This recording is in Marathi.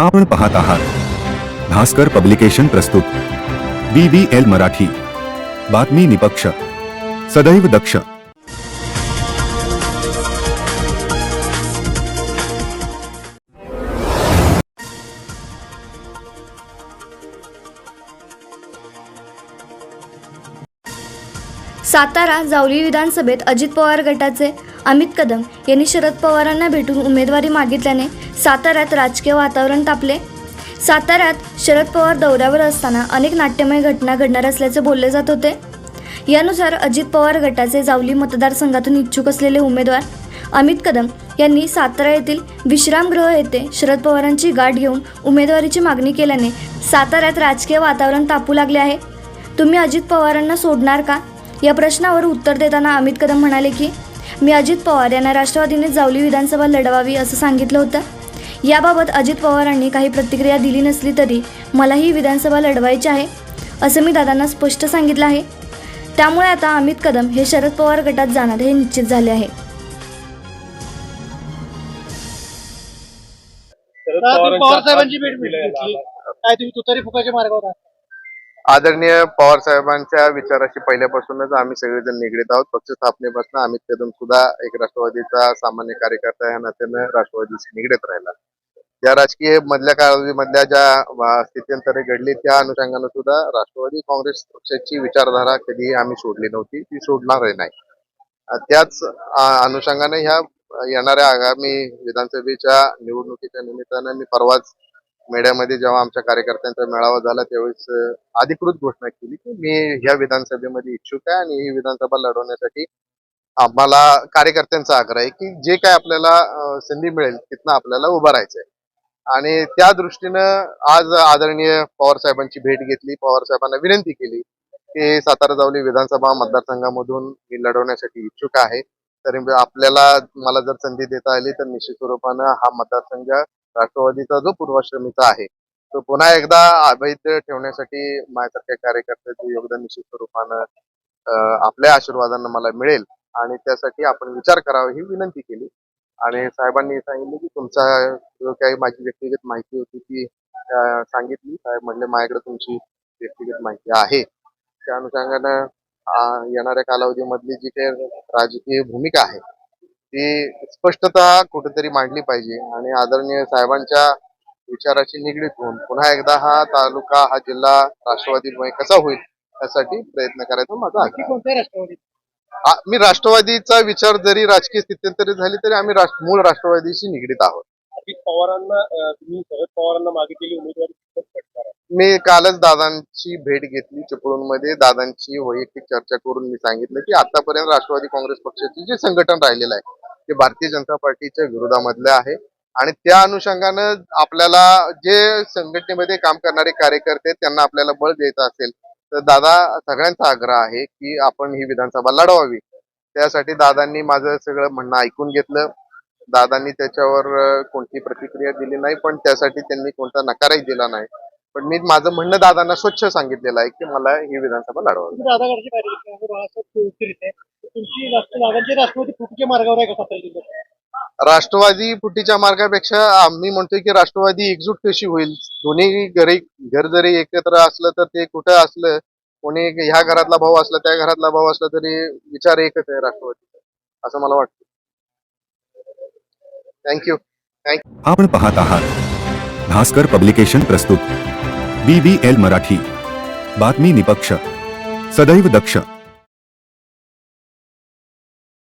आपण पाहत आहात. भास्कर पब्लिकेशन प्रस्तुत. B B L Marathi. बातमी निपक्ष. सदैव दक्ष. सातारा जावली विधानसभेत अजित पवार गटाचे अमित कदम यांनी शरद पवारांना भेटून उमेदवारी मागितल्याने साताऱ्यात राजकीय वातावरण तापले. साताऱ्यात शरद पवार दौऱ्यावर असताना अनेक नाट्यमय घटना घडणार असल्याचे बोलले जात होते. यानुसार अजित पवार गटाचे जावली मतदारसंघातून इच्छुक असलेले उमेदवार अमित कदम यांनी सातारा येथील विश्रामगृह येथे शरद पवारांची गाठ घेऊन उमेदवारीची मागणी केल्याने साताऱ्यात राजकीय वातावरण तापू लागले आहे. तुम्ही अजित पवारांना सोडणार का? या प्रश्नावर उत्तर देताना अमित कदम म्हणाले की मी अजित पवार यांना राष्ट्रवादीने जावली विधानसभा लढवावी असं सांगितलं होतं याबाबत अजित पवारांनी काही प्रतिक्रिया दिली नसली तरी मला ही विधानसभा लढवायची आहे असं मी दादांना स्पष्ट सांगितलं आहे त्यामुळे आता अमित कदम हे शरद पवार गटात जाणार हे निश्चित झाले आहे पवार साहेबांची भेट. काय तुम्ही तुतारी फुकाच्या मार्गावर आहात? आदरणीय पवार साहेबांच्या विचाराशी पहिल्यापासूनच आम्ही सगळेजण निगडीत आहोत. पक्ष स्थापनेपासून अमित कदम सुद्धा एक राष्ट्रवादीचा सामान्य कार्यकर्ता या नात्यानं राष्ट्रवादीशी निगडीत राहिला. या राजकीय मधल्या कालावधीमधल्या ज्या अं, स्थित्यंतरे घडली त्या अनुषंगानं सुद्धा राष्ट्रवादी काँग्रेस पक्षाची विचारधारा कधीही आम्ही सोडली नव्हती. ती सोडणारही नाही. त्याच अनुषंगाने ह्या येणाऱ्या आगामी विधानसभेच्या निवडणुकीच्या निमित्तानं मी परवाच मेड्यामध्ये जेव्हा आमच्या कार्यकर्त्यांचा मेळावा झाला त्यावेळेस अधिकृत घोषणा केली की मी ह्या विधानसभेमध्ये इच्छुक आहे आणि ही विधानसभा लढवण्यासाठी आम्हाला कार्यकर्त्यांचा आग्रह आहे की जे काय आपल्याला संधी मिळेल तिथनं आपल्याला उभं राहायचंय. आणि त्या दृष्टीनं आज आदरणीय पवार साहेबांची भेट घेतली. पवार साहेबांना विनंती केली की सातारा जावली विधानसभा मतदारसंघामधून मी लढवण्यासाठी इच्छुक आहे. तरी आपल्याला मला जर संधी देता आली तर निश्चित स्वरूपानं हा मतदारसंघ राष्ट्रवादीचा जो पूर्वाश्रमीचा आहे तो पुन्हा एकदा अवैध ठेवण्यासाठी माझ्यासारख्या कार्यकर्त्याचं योगदान निश्चित स्वरूपानं आपल्या आशीर्वादानं मला मिळेल. आणि त्यासाठी आपण विचार करावा ही विनंती केली. आणि साहेबांनी सांगितलं की तुमचा जो काही माझी व्यक्तिगत माहिती होती ती सांगितली. साहेब म्हणले माझ्याकडे तुमची व्यक्तिगत माहिती आहे. त्या अनुषंगानं येणाऱ्या कालावधीमधली जी काही राजकीय भूमिका आहे ती स्पष्टता कुठेतरी मांडली पाहिजे. आणि आदरणीय साहेबांच्या विचाराशी निगडीत होऊन पुन्हा एकदा हा तालुका हा जिल्हा राष्ट्रवादीमुळे कसा होईल यासाठी प्रयत्न करायचा माझा मी राष्ट्रवादीचा विचार जरी राजकीय स्थित्यंतरी झाली तरी आम्ही मूळ राष्ट्रवादीशी निगडीत आहोत. अजित पवारांना तुम्ही शरद पवारांना मागितलेली उमेदवारी कितपत पटणार आहे? मी कालच दादांची भेट घेतली चिपळूणमध्ये दादांची वैयक्तिक चर्चा करून मी सांगितलं की आतापर्यंत राष्ट्रवादी काँग्रेस पक्षाचे जे संघटन राहिलेलं आहे हे भारतीय जनता पार्टीच्या विरोधामधलं आहे. आणि त्या अनुषंगानं आपल्याला जे संघटनेमध्ये काम करणारे कार्यकर्ते त्यांना आपल्याला बळ द्यायचं असेल तर दादा सगळ्यांचा आग्रह आहे की आपण ही विधानसभा लढवावी. त्यासाठी दादांनी माझं सगळं म्हणणं ऐकून घेतलं. दादांनी त्याच्यावर कोणती प्रतिक्रिया दिली नाही पण त्यासाठी त्यांनी कोणता नकारही दिला नाही. पण मी माझं म्हणणं दादांना स्वच्छ सांगितलेलं आहे की मला ही विधानसभा लढवावी. राष्ट्रवादी फुटीच्या मार्गावर आहे का सातारा जिल्ह्यात? राष्ट्रवादी फुटीच्या मार्गापेक्षा आम्ही म्हणतोय की राष्ट्रवादी एकजूट कशी होईल? दोन्ही घरी घर जरी एकत्र असलं तर ते कुठं असलं कोणी ह्या घरातला भाऊ असला त्या घरातला भाऊ असला तरी विचार एकच आहे राष्ट्रवादीचा. असं मला वाटतं. थँक्यू आपण पाहत आहात. भास्कर पब्लिकेशन प्रस्तुत. B B L Marathi. बातमी निपक्ष. सदैव दक्ष.